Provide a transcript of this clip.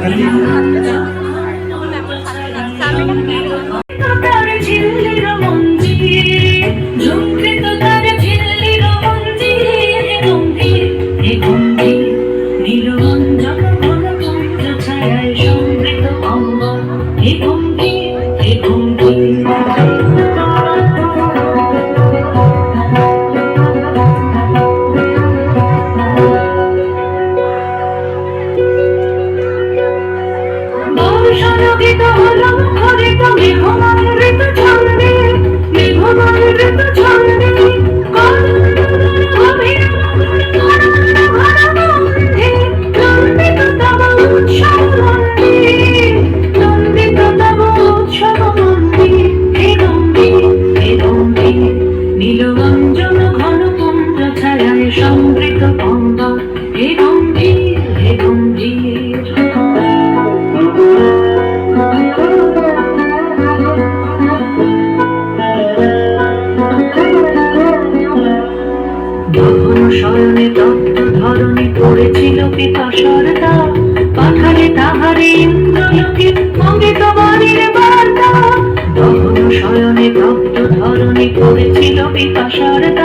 Kami kan ঘন শয়নে তপ্ত ধরণে পড়েছিল পিতা সরদা। পাঠালে তাহারে ইন্দ্রলোকে বার্তা। শয়নে তপ্ত ধরণে পড়েছিল পিতা সরদা।